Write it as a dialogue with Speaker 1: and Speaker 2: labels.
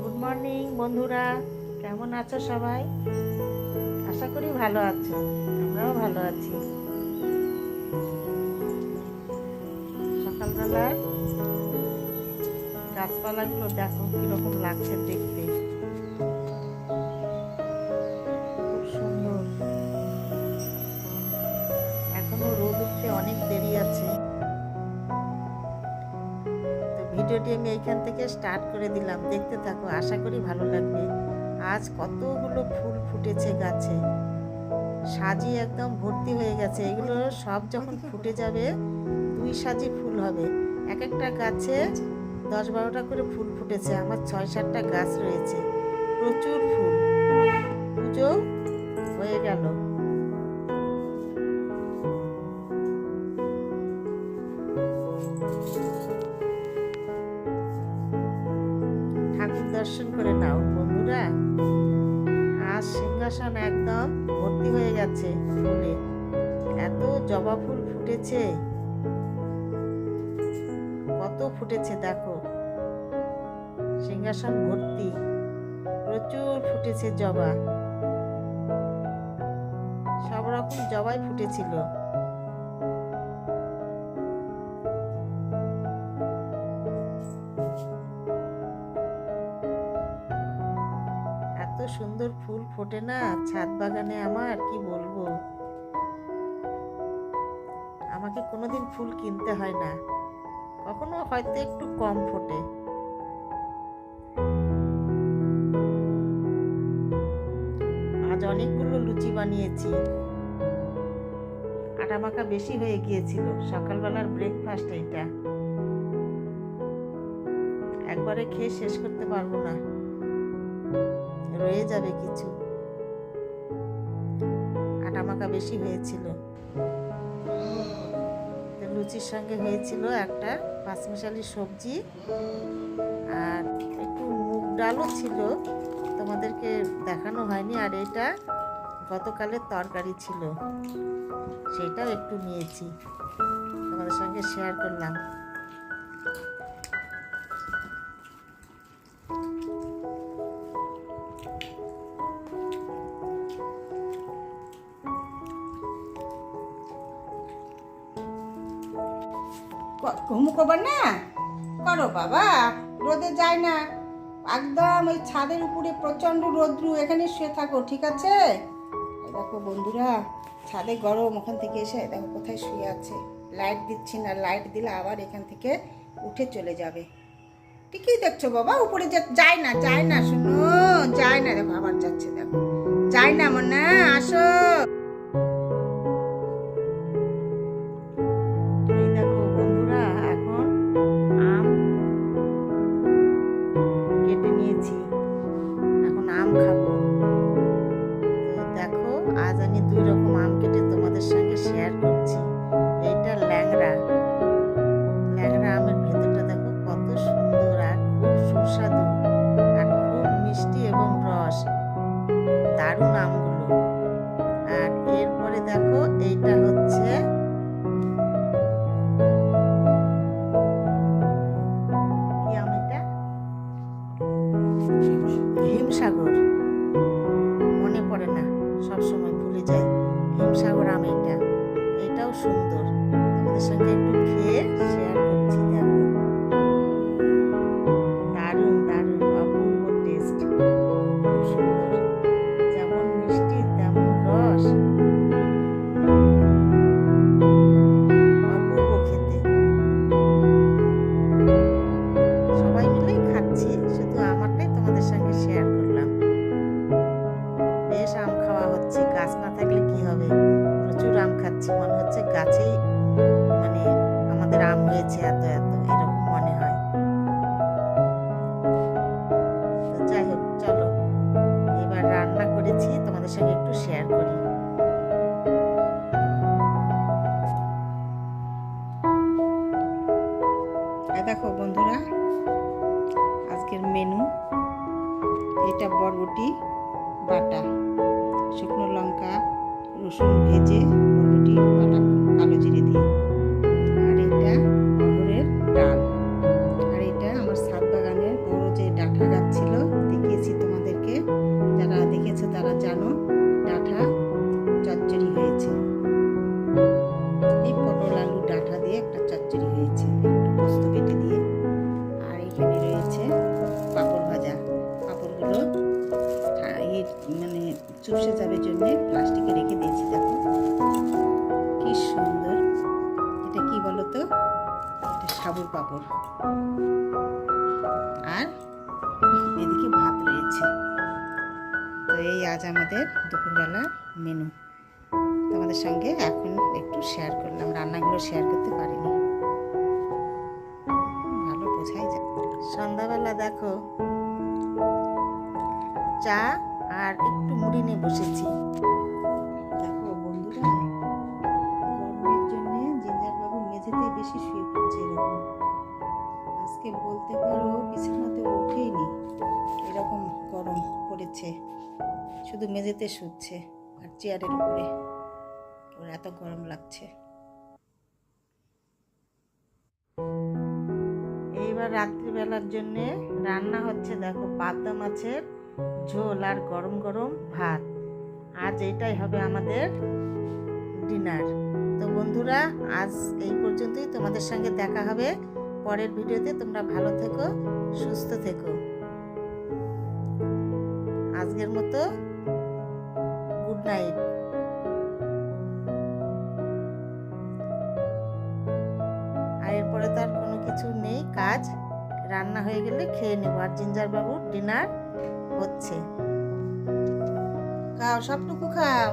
Speaker 1: Good morning বন্ধুরা। কেমন আছো সবাই? আশা করি ভালো আছো। আমরাও ভালো আছি। সকালবেলার গাছপালাগুলো দেখো কীরকম লাগছে দেখতে। দেরি আছে। তো ভিডিওটি আমি এইখান থেকে স্টার্ট করে দিলাম। দেখতে থাকো, আশা করি ভালো লাগবে। আজ কতগুলো ফুল ফুটেছে গাছে। সাজি একদম ভর্তি হয়ে গেছে। এগুলো সব যখন ফুটে যাবে, দুই সাজি ফুল হবে। এক একটা গাছে দশ বারোটা করে ফুল ফুটেছে। আমার ছয় সাতটা গাছ রয়েছে। প্রচুর ফুল। পুজো হয়ে গেল। ঠাকুর দর্শন করে নাও, বন্ধুরা। আজ সিংহাসন একদম ভর্তি হয়ে গেছে ফুলে। এত জবা ফুল ফুটেছে। কত ফুটেছে দেখো। সিংহাসন ভর্তি। প্রচুর ফুটেছে জবা। সব রকম জবাই ফুটেছিল। সুন্দর ফুল ফোটে না? ছাদ বাগানে আমার, কি বলব? আমাকে কোনোদিন ফুল কিনতে হয় না। কখনো হয়তো একটু কম ফোটে। আজ অনেকগুলো লুচি বানিয়েছি। আটা মাখা বেশি হয়ে গিয়েছিল। সকালবেলার ব্রেকফাস্ট এইটা। একবারে খেয়ে শেষ করতে পারব না। রয়ে যাবে কিছু। আটা মাখা বেশি হয়েছিল। লুচির সঙ্গে হয়েছিল একটা পাঁচমিশালি সবজি আর একটু মুগ ডালও ছিল। তোমাদেরকে দেখানো হয়নি। আর এটা গতকালের তরকারি ছিল। সেটাও একটু নিয়েছি। তোমাদের সঙ্গে শেয়ার করলাম।
Speaker 2: ঘুম করবার না? করো বাবা, রোদে যায় না। একদম ওই ছাদের উপরে প্রচণ্ড রোদ্রু, এখানে শুয়ে থাকো, ঠিক আছে? দেখো বন্ধুরা, ছাদে গরম, ওখান থেকে এসে দেখো কোথায় শুয়ে আছে। লাইট দিচ্ছি না, লাইট দিলে আবার এখান থেকে উঠে চলে যাবে। ঠিকই দেখছ বাবা, উপরে যায় না যায় না, শুনো, যায় না, দেখো আবার যাচ্ছে, দেখো। যায় না মনে আসো।
Speaker 1: দেখো এইটা দেখো
Speaker 2: বন্ধুরা, আজকের মেনু এটা বরবটি, বাটা, শুকনো লঙ্কা, রসুন ভেজে বরবটি, বাটা, কালো জিরে দিয়ে। পাঁপড় আর এদিকে ভাত রয়েছে। তো এই আজ আমাদের দুপুরবেলার মেনু তোমাদের সঙ্গে এখন একটু শেয়ার করলাম। রান্নাগুলো শেয়ার করতে পারিনি। ভালো বোঝাই যায়।
Speaker 1: সন্ধ্যাবেলা দেখো, চা আর একটু মুড়ি নিয়ে বসেছি।
Speaker 2: দেখো বন্ধুরা, গরমের জন্য জিঞ্জার বাবু মেঝেতে বেশি শুয়ে পড়ছে এরকম। আজকে বলতে পারো বিছানাতে ওঠেইনি এরকম গরম পড়েছে, শুধু মেঝেতে শুচ্ছে আর চেয়ারের উপরে। ওর এত গরম লাগছে।
Speaker 1: এইবার রাত্রিবেলার জন্য রান্না হচ্ছে দেখো, পাবদা মাছের ঝোল আর গরম গরম ভাত। আজ এটাই হবে আমাদের ডিনার। তো বন্ধুরা, আজ এই পর্যন্তই। তোমাদের সঙ্গে দেখা হবে পরের ভিডিওতে তোমরা ভালো থেকো, সুস্থ থেকো। আজকের মতো গুড নাইট। আর এরপরে তো আর কোনো কিছু নেই, কাজ। রান্না হয়ে গেলে খেয়ে নেব। আর জিঞ্জার বাবুর ডিনার হচ্ছে।
Speaker 2: খাও, সবটুকু খাও।